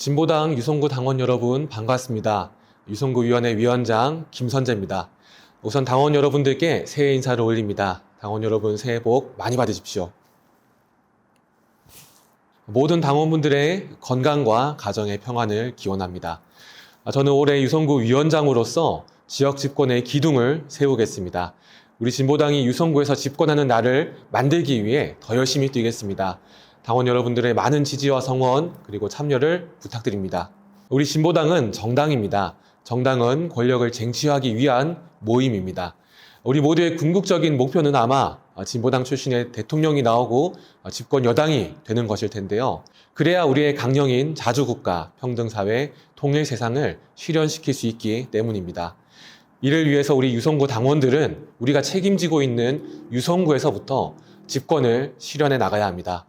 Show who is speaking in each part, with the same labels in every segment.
Speaker 1: 진보당 유성구 당원 여러분 반갑습니다. 유성구 위원회 위원장 김선재입니다. 우선 당원 여러분들께 새해 인사를 올립니다. 당원 여러분 새해 복 많이 받으십시오. 모든 당원분들의 건강과 가정의 평안을 기원합니다. 아, 저는 올해 유성구 위원장으로서 지역 집권의 기둥을 세우겠습니다. 우리 진보당이 유성구에서 집권하는 날을 만들기 위해 더 열심히 뛰겠습니다. 당원 여러분들의 많은 지지와 성원 그리고 참여를 부탁드립니다. 우리 진보당은 정당입니다. 정당은 권력을 쟁취하기 위한 모임입니다. 우리 모두의 궁극적인 목표는 아마 진보당 출신의 대통령이 나오고 집권 여당이 되는 것일 텐데요. 그래야 우리의 강령인 자주국가, 평등사회, 통일 세상을 실현시킬 수 있기 때문입니다. 이를 위해서 우리 유성구 당원들은 우리가 책임지고 있는 유성구에서부터 집권을 실현해 나가야 합니다.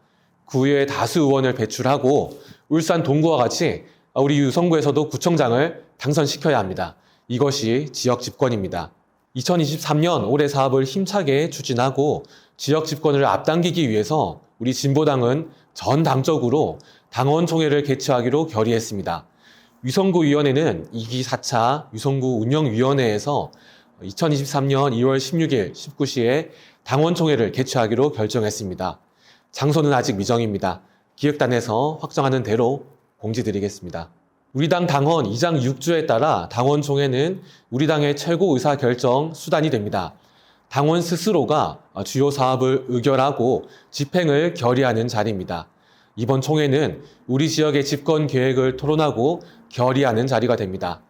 Speaker 1: 구의회 다수 의원을 배출하고 울산 동구와 같이 우리 유성구에서도 구청장을 당선시켜야 합니다. 이것이 지역 집권입니다. 2023년 올해 사업을 힘차게 추진하고 지역 집권을 앞당기기 위해서 우리 진보당은 전 당적으로 당원총회를 개최하기로 결의했습니다. 유성구위원회는 2기 4차 유성구 운영위원회에서 2023년 2월 16일 19시에 당원총회를 개최하기로 결정했습니다. 장소는 아직 미정입니다. 기획단에서 확정하는 대로 공지드리겠습니다. 우리 당 당원 2장 6주에 따라 당원총회는 우리 당의 최고 의사 결정 수단이 됩니다. 당원 스스로가 주요 사업을 의결하고 집행을 결의하는 자리입니다. 이번 총회는 우리 지역의 집권 계획을 토론하고 결의하는 자리가 됩니다.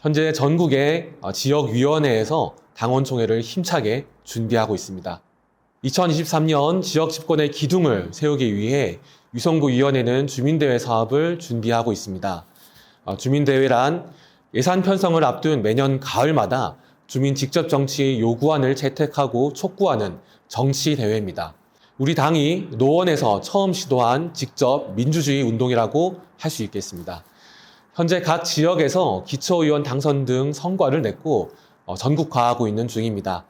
Speaker 1: 현재 전국의 지역위원회에서 당원총회를 힘차게 준비하고 있습니다. 2023년 지역 집권의 기둥을 세우기 위해 유성구위원회는 주민대회 사업을 준비하고 있습니다. 어, 주민대회란 예산 편성을 앞둔 매년 가을마다 주민 직접 정치 요구안을 채택하고 촉구하는 정치대회입니다. 우리 당이 노원에서 처음 시도한 직접 민주주의 운동이라고 할 수 있겠습니다. 현재 각 지역에서 기초의원 당선 등 성과를 냈고 어, 전국화하고 있는 중입니다.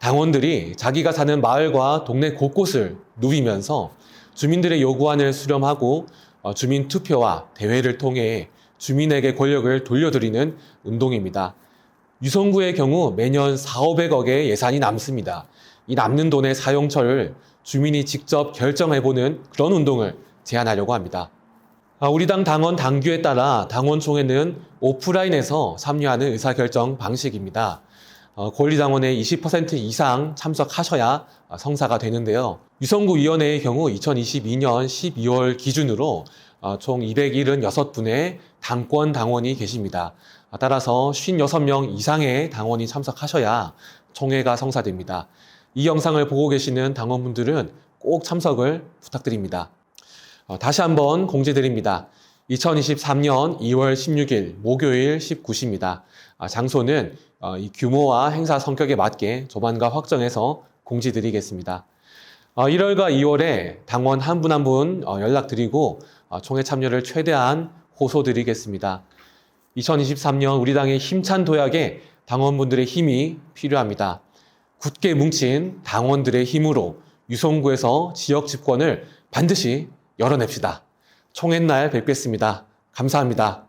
Speaker 1: 당원들이 자기가 사는 마을과 동네 곳곳을 누비면서 주민들의 요구안을 수렴하고 어, 주민 투표와 대회를 통해 주민에게 권력을 돌려드리는 운동입니다. 유성구의 경우 매년 4, 500억의 예산이 남습니다. 이 남는 돈의 사용처를 주민이 직접 결정해보는 그런 운동을 제안하려고 합니다. 아, 우리 당 당원 당규에 따라 당원총회는 오프라인에서 참여하는 의사결정 방식입니다. 어, 권리당원의 20% 이상 참석하셔야 성사가 되는데요. 유성구 위원회의 경우 2022년 12월 기준으로 어, 총 276분의 당권 당원이 계십니다. 아, 따라서 56명 이상의 당원이 참석하셔야 총회가 성사됩니다. 이 영상을 보고 계시는 당원분들은 꼭 참석을 부탁드립니다. 어, 다시 한번 공지드립니다. 2023년 2월 16일 목요일 19시입니다. 아, 장소는 어, 이 규모와 행사 성격에 맞게 조만간 확정해서 공지드리겠습니다. 1월과 2월에 당원 한 분 한분 연락드리고 어, 총회 참여를 최대한 호소드리겠습니다. 2023년 우리 당의 힘찬 도약에 당원분들의 힘이 필요합니다. 굳게 뭉친 당원들의 힘으로 유성구에서 지역 집권을 반드시 열어냅시다. 총회 날 뵙겠습니다. 감사합니다.